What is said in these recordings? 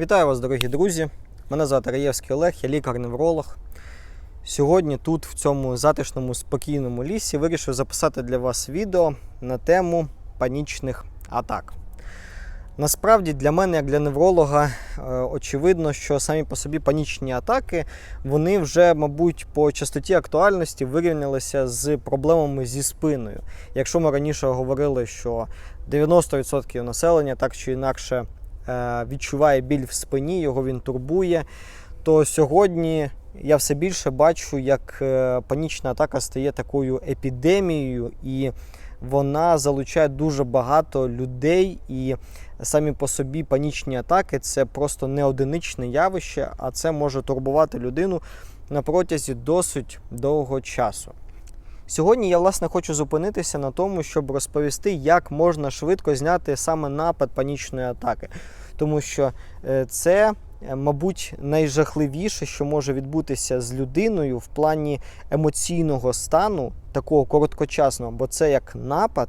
Вітаю вас, дорогі друзі! Мене звати Раєвський Олег, я лікар-невролог. Сьогодні тут, в цьому затишному спокійному лісі, вирішив записати для вас відео на тему панічних атак. Насправді для мене, як для невролога, е, очевидно, що самі по собі панічні атаки вони вже, мабуть, по частоті актуальності вирівнялися з проблемами зі спиною. Якщо ми раніше говорили, що 90% населення так чи інакше відчуває біль в спині, його він турбує, то сьогодні я все більше бачу, як е, панічна атака стає такою епідемією, і вона залучає дуже багато людей. І самі по собі панічні атаки це просто не одиничне явище, а це може турбувати людину на протязі досить довгого часу. Сьогодні я власне хочу зупинитися на тому, щоб розповісти, як можна швидко зняти саме напад панічної атаки, тому що е, це, е, мабуть, найжахливіше, що може відбутися з людиною в плані емоційного стану, такого короткочасного, бо це як напад,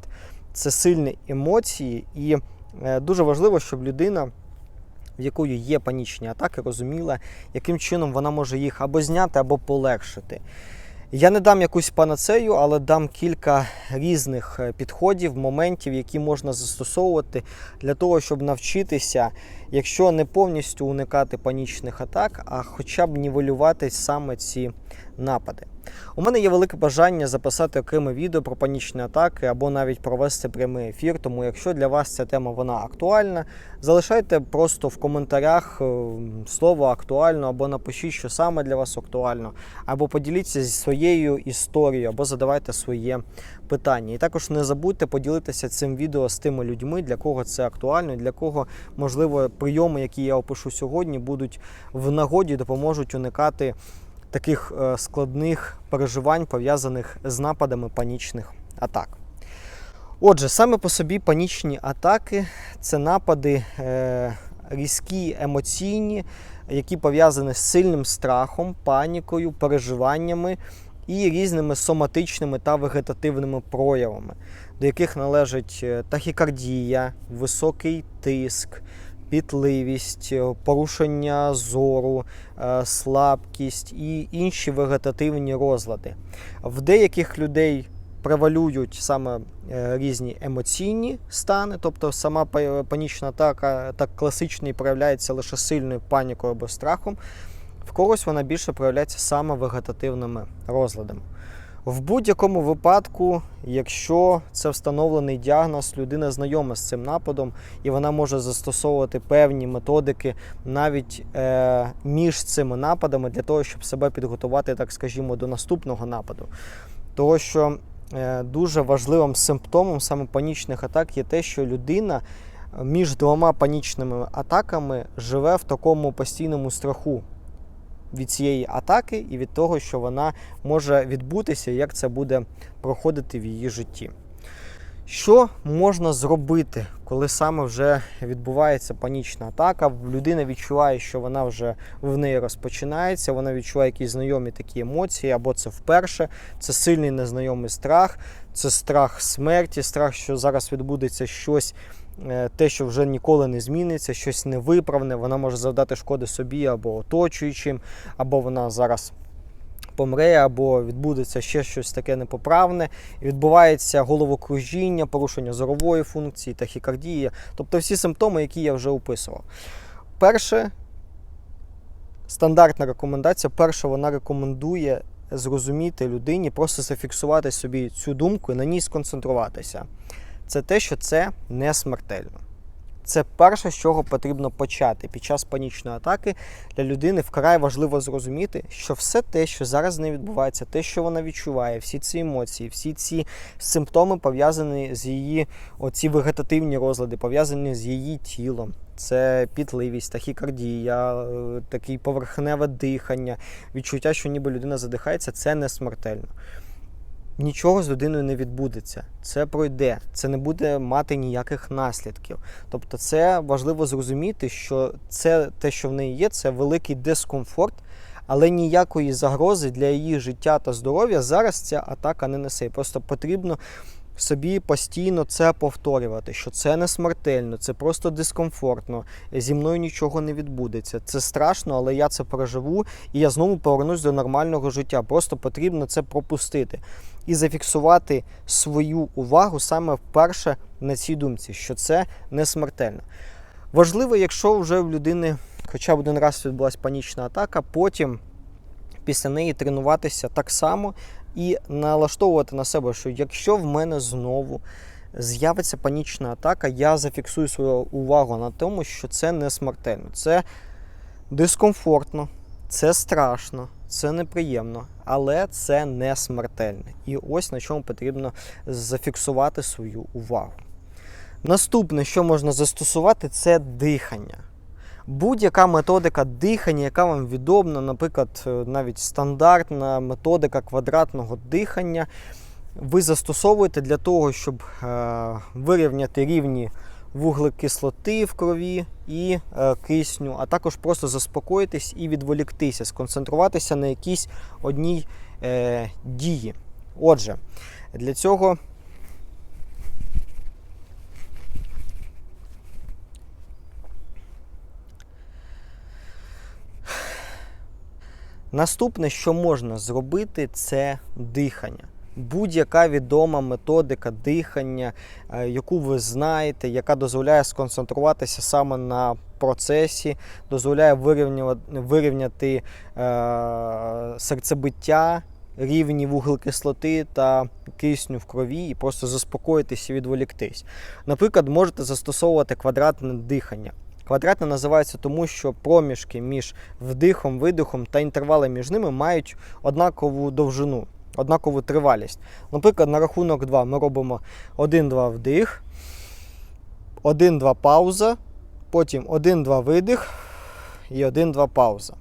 це сильні емоції, і е, дуже важливо, щоб людина. В якої є панічні атаки, розуміла, яким чином вона може їх або зняти, або полегшити. Я не дам якусь панацею, але дам кілька різних е, підходів, моментів, які можна застосовувати для того, щоб навчитися, якщо не повністю уникати панічних атак, а хоча б нівелювати саме ці напади. У мене є велике бажання записати окреме відео про панічні атаки або навіть провести прямий ефір. Тому, якщо для вас ця тема вона актуальна, залишайте просто в коментарях е, слово актуально, або напишіть, що саме для вас актуально, або поділіться зі своєю історією, або задавайте своє питання. І також не забудьте поділитися цим відео з тими людьми, для кого це актуально, для кого можливо прийоми, які я опишу сьогодні, будуть в нагоді, допоможуть уникати таких е, складних переживань, пов'язаних з нападами панічних атак. Отже, саме по собі панічні атаки це напади е, різкі, емоційні, які пов'язані з сильним страхом, панікою, переживаннями і різними соматичними та вегетативними проявами, до яких належать е, тахікардія, високий тиск, пітливість, е, порушення зору, е, слабкість і інші вегетативні розлади. В деяких людей превалюють саме е, різні емоційні стани, тобто сама панічна атака так класично проявляється лише сильною панікою або страхом. В когось вона більше проявляється саме вегетативними розладами. В будь-якому випадку, якщо це встановлений діагноз, людина знайома з цим нападом, і вона може застосовувати певні методики навіть е, між цими нападами для того, щоб себе підготувати, так скажімо, до наступного нападу. Того, що е, дуже важливим симптомом саме панічних атак є те, що людина між двома панічними атаками живе в такому постійному страху від цієї атаки і від того, що вона може відбутися, і як це буде проходити в її житті. Що можна зробити, коли саме вже відбувається панічна атака? Людина відчуває, що вона вже в неї розпочинається, вона відчуває якісь знайомі такі емоції, або це вперше, це сильний незнайомий страх, це страх смерті, страх, що зараз відбудеться щось, те, що вже ніколи не зміниться, щось невиправне, вона може завдати шкоди собі або оточуючим, або вона зараз помре, або відбудеться ще щось таке непоправне, відбувається головокружіння, порушення зорової функції, тахікардія, тобто всі симптоми, які я вже описував. Перше, стандартна рекомендація, перше, вона рекомендує зрозуміти людині, просто зафіксувати собі цю думку і на ній сконцентруватися. Це те, що це не смертельно. Це перше, з чого потрібно почати під час панічної атаки для людини вкрай важливо зрозуміти, що все те, що зараз з нею відбувається, те, що вона відчуває, всі ці емоції, всі ці симптоми пов'язані з її оці вегетативні розлади, пов'язані з її тілом. Це пітливість, тахікардія, е, такий поверхневе дихання, відчуття, що ніби людина задихається, це не смертельно. Нічого з людиною не відбудеться. Це пройде, це не буде мати ніяких наслідків. Тобто, це важливо зрозуміти, що це те, що в неї є, це великий дискомфорт, але ніякої загрози для її життя та здоров'я зараз ця атака не несе. Просто потрібно собі постійно це повторювати, що це не смертельно, це просто дискомфортно. Зі мною нічого не відбудеться. Це страшно, але я це переживу і я знову повернусь до нормального життя. Просто потрібно це пропустити і зафіксувати свою увагу саме вперше на цій думці, що це не смертельно. Важливо, якщо вже в людини хоча б один раз відбулася панічна атака, потім після неї тренуватися так само і налаштовувати на себе, що якщо в мене знову з'явиться панічна атака, я зафіксую свою увагу на тому, що це не смертельно. Це дискомфортно, це страшно, це неприємно, але це не смертельно. І ось на чому потрібно зафіксувати свою увагу. Наступне, що можна застосувати, це дихання. Будь-яка методика дихання, яка вам відома, наприклад, е, навіть стандартна методика квадратного дихання, ви застосовуєте для того, щоб е, вирівняти рівні вуглекислоти в крові і е, кисню, а також просто заспокоїтись і відволіктися, сконцентруватися на якійсь одній дії. Отже, для цього Наступне, що можна зробити, це дихання. Будь-яка відома методика дихання, е, яку ви знаєте, яка дозволяє сконцентруватися саме на процесі, дозволяє вирівняти, е, серцебиття, рівні вуглекислоти та кисню в крові і просто заспокоїтися і відволіктись. Наприклад, можете застосовувати квадратне дихання. Квадратне називається тому, що проміжки між вдихом, видихом та інтервали між ними мають однакову довжину, однакову тривалість. Наприклад, на рахунок 2 ми робимо 1-2 вдих, 1-2 пауза, потім 1-2 видих і 1-2 пауза.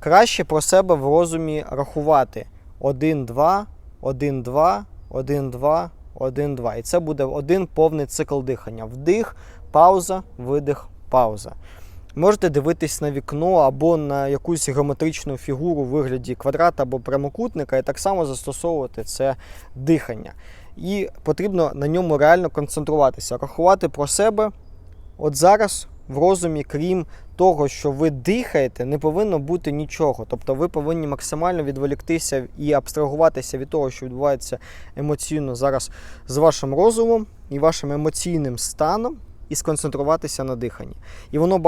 Краще про себе в розумі рахувати 1-2, 1-2, 1-2, 1-2. І це буде один повний цикл дихання. Вдих, пауза, видих, пауза. Можете дивитись на вікно або на якусь геометричну фігуру у вигляді квадрата або прямокутника, і так само застосовувати це дихання. І потрібно на ньому реально концентруватися, рахувати про себе. От зараз в розумі, крім того, що ви дихаєте, не повинно бути нічого. Тобто ви повинні максимально відволіктися і абстрагуватися від того, що відбувається емоційно зараз з вашим розумом і вашим емоційним станом і сконцентруватися на диханні. І воно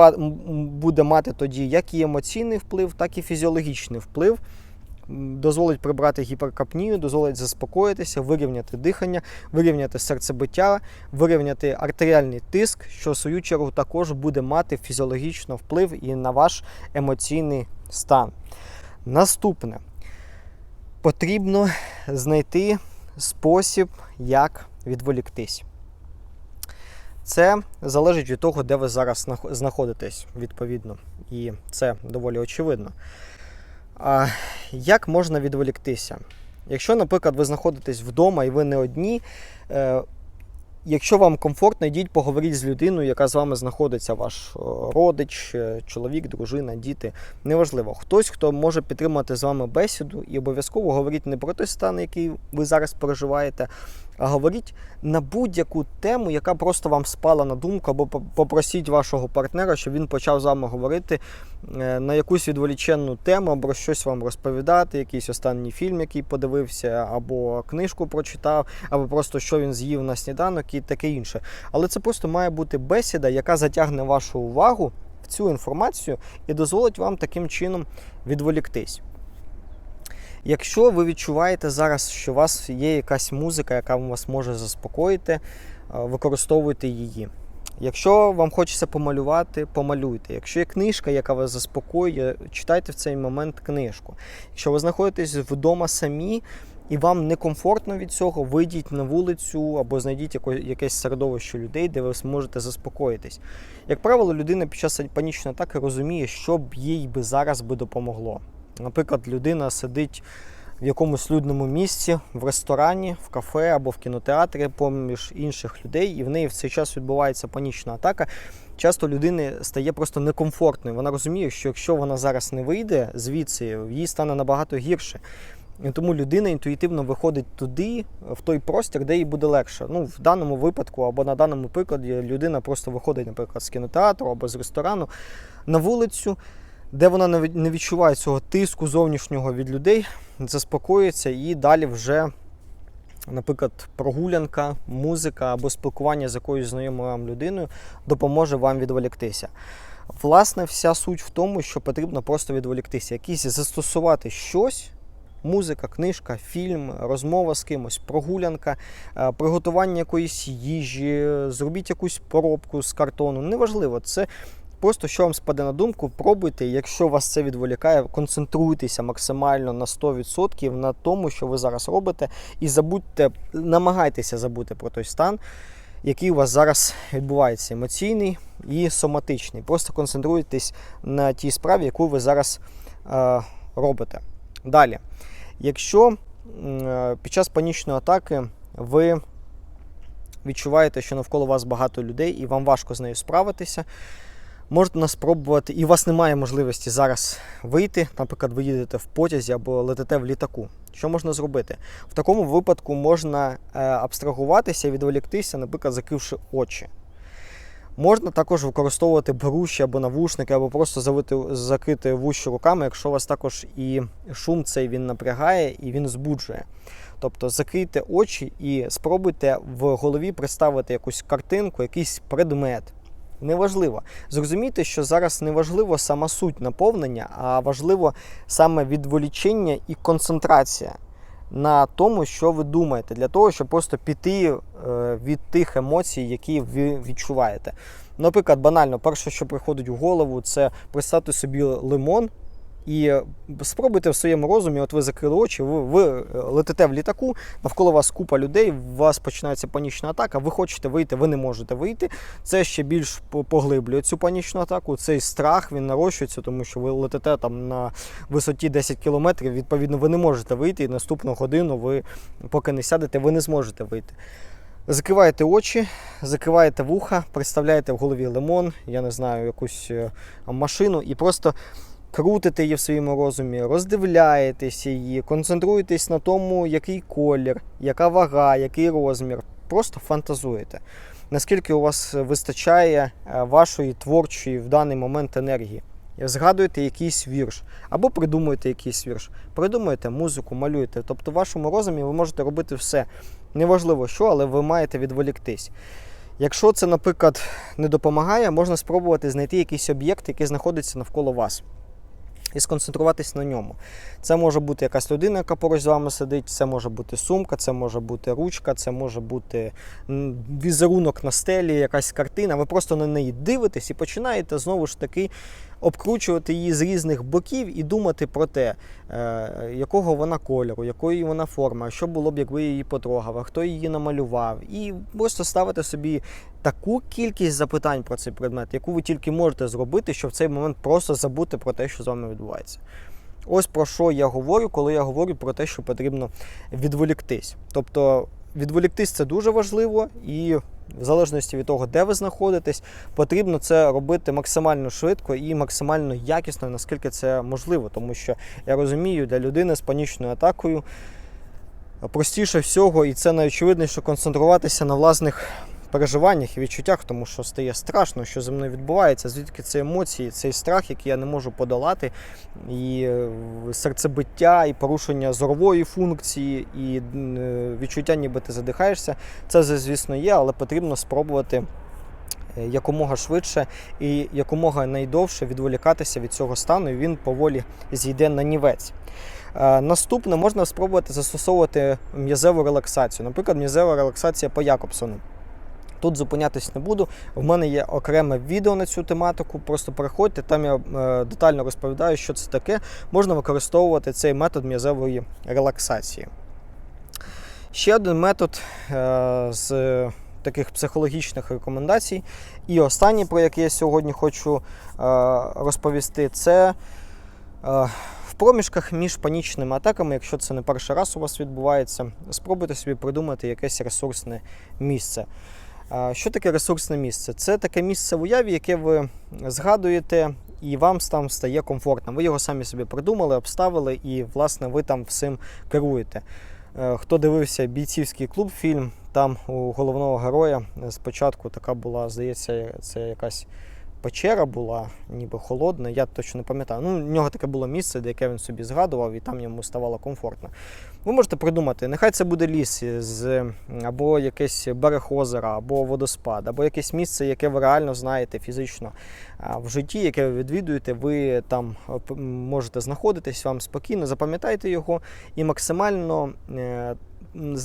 буде мати тоді як і емоційний вплив, так і фізіологічний вплив. Дозволить прибрати гіперкапнію, дозволить заспокоїтися, вирівняти дихання, вирівняти серцебиття, вирівняти артеріальний тиск, що в свою чергу також буде мати фізіологічно вплив і на ваш емоційний стан. Наступне потрібно знайти спосіб, як відволіктись. Це залежить від того, де ви зараз знаходитесь, відповідно. І це доволі очевидно. А Як можна відволіктися? Якщо, наприклад, ви знаходитесь вдома і ви не одні, е, Якщо вам комфортно, йдіть поговоріть з людиною, яка з вами знаходиться, ваш родич, е, чоловік, дружина, діти. Неважливо. Хтось, хто може підтримати з вами бесіду і обов'язково говоріть не про той стан, який ви зараз переживаєте, говоріть на будь-яку тему, яка просто вам спала на думку, або попросіть вашого партнера, щоб він почав з вами говорити е, на якусь відволіченну тему, або щось вам розповідати, якийсь останній фільм, який подивився, або книжку прочитав, або просто що він з'їв на сніданок і таке інше. Але це просто має бути бесіда, яка затягне вашу увагу в цю інформацію і дозволить вам таким чином відволіктись. Якщо ви відчуваєте зараз, що у вас є якась музика, яка вас може заспокоїти, е, використовуйте її. Якщо вам хочеться помалювати, помалюйте. Якщо є книжка, яка вас заспокоює, читайте в цей момент книжку. Якщо ви знаходитесь вдома самі і вам некомфортно від цього, вийдіть на вулицю або знайдіть якесь середовище людей, де ви зможете заспокоїтись. Як правило, людина під час панічної атаки розуміє, що б їй би зараз би допомогло. Наприклад, людина сидить в якомусь людному місці, в ресторані, в кафе або в кінотеатрі поміж інших людей, і в неї в цей час відбувається панічна атака. Часто людини стає просто некомфортною. Вона розуміє, що якщо вона зараз не вийде звідси, їй стане набагато гірше. І тому людина інтуїтивно виходить туди, в той простір, де їй буде легше. Ну, в даному випадку або на даному прикладі людина просто виходить, наприклад, з кінотеатру або з ресторану на вулицю, де вона не відчуває цього тиску зовнішнього від людей, заспокоюється і далі вже, наприклад, прогулянка, музика або спілкування з якоюсь знайомою вам людиною допоможе вам відволіктися. Власне, вся суть в тому, що потрібно просто відволіктися, якісь застосувати щось. Музика, книжка, фільм, розмова з кимось, прогулянка, е, приготування якоїсь їжі, зробіть якусь поробку з картону. Неважливо, це просто що вам спаде на думку, пробуйте. Якщо вас це відволікає, концентруйтеся максимально на 100% на тому, що ви зараз робите, і забудьте, намагайтеся забути про той стан, який у вас зараз відбувається, емоційний і соматичний. Просто концентруйтесь на тій справі, яку ви зараз е, робите. Далі, якщо е, під час панічної атаки ви відчуваєте, що навколо вас багато людей і вам важко з нею справитися, можна спробувати, і у вас немає можливості зараз вийти, наприклад, ви їдете в потязі або летите в літаку. Що можна зробити? В такому випадку можна е, абстрагуватися відволіктися, наприклад, закривши очі. Можна також використовувати беруші або навушники, або просто завити, закрити вуші руками, якщо у вас також і шум цей він напрягає і він збуджує. Тобто закрийте очі і спробуйте в голові представити якусь картинку, якийсь предмет. Неважливо. Зрозумійте, що зараз не важливо сама суть наповнення, а важливо саме відволічення і концентрація на тому, що ви думаєте, для того, щоб просто піти е, від тих емоцій, які ви відчуваєте. Наприклад, банально, перше, що приходить у голову, це представте собі лимон. І спробуйте в своєму розумі, от ви закрили очі, ви, ви летите в літаку, навколо вас купа людей, у вас починається панічна атака, ви хочете вийти, ви не можете вийти. Це ще більш поглиблює цю панічну атаку. Цей страх він нарощується, тому що ви летите там на висоті 10 кілометрів. Відповідно, ви не можете вийти. І наступну годину ви, поки не сядете, ви не зможете вийти. Закриваєте очі, закриваєте вуха, представляєте в голові лимон, я не знаю, якусь е, машину, і просто крутите її в своєму розумі, роздивляєтеся її, концентруєтесь на тому, який колір, яка вага, який розмір. Просто фантазуєте. Наскільки у вас вистачає е, вашої творчої в даний момент енергії. Згадуєте якийсь вірш, або придумуєте якийсь вірш, придумуєте музику, малюєте. Тобто в вашому розумі ви можете робити все. Неважливо що, але ви маєте відволіктись. Якщо це, наприклад, не допомагає, можна спробувати знайти якийсь об'єкт, який знаходиться навколо вас, і сконцентруватись на ньому. Це може бути якась людина, яка поруч з вами сидить, це може бути сумка, це може бути ручка, це може бути візерунок на стелі, якась картина. Ви просто на неї дивитесь і починаєте знову ж таки обкручувати її з різних боків і думати про те, е, якого вона кольору, якої вона форма, що було б, якби її потрогав, а хто її намалював. І просто ставити собі таку кількість запитань про цей предмет, яку ви тільки можете зробити, щоб в цей момент просто забути про те, що з вами відбувається. Ось про що я говорю, коли я говорю про те, що потрібно відволіктись. Тобто відволіктись це дуже важливо, і в залежності від того, де ви знаходитесь, потрібно це робити максимально швидко і максимально якісно, наскільки це можливо. Тому що я розумію, для людини з панічною атакою простіше всього, і це найочевидніше концентруватися на власних переживаннях і відчуттях, тому що стає страшно, що зі мною відбувається, звідки це емоції, цей страх, який я не можу подолати, і е, серцебиття, і порушення зорової функції, і е, відчуття, ніби ти задихаєшся. Це, звісно, є, але потрібно спробувати. е, Якомога швидше і якомога найдовше відволікатися від цього стану, і він поволі зійде на нівець. Наступне можна спробувати застосовувати м'язеву релаксацію. Наприклад, м'язева релаксація по Якобсону. Тут зупинятись не буду. В мене є окреме відео на цю тематику. Просто переходьте, там я е, детально розповідаю, що це таке. Можна використовувати цей метод м'язевої релаксації. Ще один метод е, з таких психологічних рекомендацій. І останній, про який я сьогодні хочу е, розповісти, це в проміжках між панічними атаками, якщо це не перший раз у вас відбувається, спробуйте собі придумати якесь ресурсне місце. Що таке ресурсне місце? Це таке місце в уяві, яке ви згадуєте і вам там стає комфортно. Ви його самі собі придумали, обставили, і власне ви там всім керуєте. Е, Хто дивився бійцівський клуб фільм, там у головного героя спочатку така була, здається, це якась печера була, ніби холодна, я точно не пам'ятаю. Ну, в нього таке було місце, де яке він собі згадував, і там йому ставало комфортно. Ви можете придумати, нехай це буде ліс з, або якийсь берег озера, або водоспад, або якесь місце, яке ви реально знаєте фізично в житті, яке ви відвідуєте, ви там е, можете знаходитись вам спокійно, запам'ятайте його і максимально. е,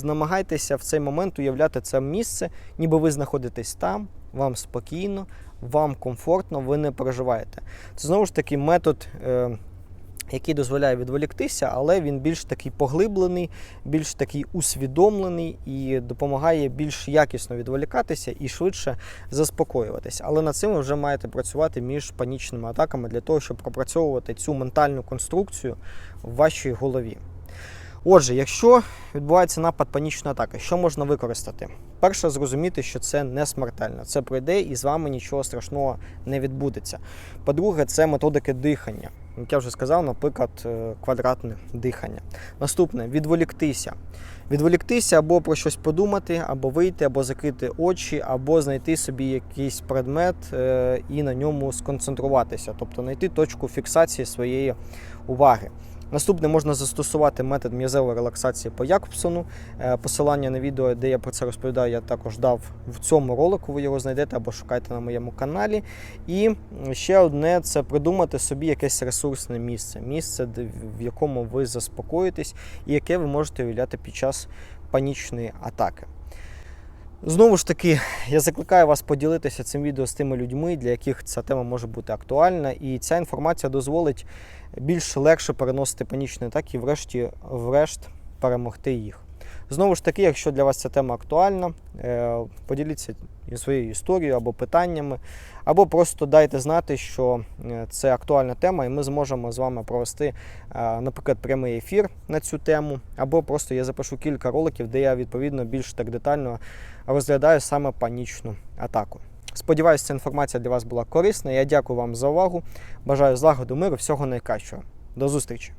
Намагайтеся в цей момент уявляти це місце, ніби ви знаходитесь там, вам спокійно, вам комфортно, ви не переживаєте. Це знову ж таки метод, е, який дозволяє відволіктися, але він більш такий поглиблений, більш такий усвідомлений і допомагає більш якісно відволікатися і швидше заспокоюватися. Але над цим ви вже маєте працювати між панічними атаками для того, щоб пропрацьовувати цю ментальну конструкцію в вашій голові. Отже, якщо відбувається напад панічної атаки, що можна використати? Перше, зрозуміти, що це не смертельно. Це пройде і з вами нічого страшного не відбудеться. По-друге, це методики дихання. Як я вже сказав, наприклад, е, квадратне дихання. Наступне відволіктися. Відволіктися або про щось подумати, або вийти, або закрити очі, або знайти собі якийсь предмет е, і на ньому сконцентруватися, тобто знайти точку фіксації своєї уваги. Наступне можна застосувати метод м'язевої релаксації по Якобсону. Е, Посилання на відео, де я про це розповідаю, я також дав в цьому ролику. Ви його знайдете або шукайте на моєму каналі. І ще одне це придумати собі якесь ресурсне місце, місце, в якому ви заспокоїтесь, і яке ви можете уявляти під час панічної атаки. Знову ж таки, я закликаю вас поділитися цим відео з тими людьми, для яких ця тема може бути актуальна, і ця інформація дозволить більш легше переносити панічні атаки і врешті, врешт перемогти їх. Знову ж таки, якщо для вас ця тема актуальна, е, поділіться своєю історією або питаннями, або просто дайте знати, що е, це актуальна тема, і ми зможемо з вами провести, е, наприклад, прямий ефір на цю тему, або просто я запишу кілька роликів, де я відповідно більш так детально розглядаю саме панічну атаку. Сподіваюся, ця інформація для вас була корисна. Я дякую вам за увагу. Бажаю злагоду миру, всього найкращого. До зустрічі!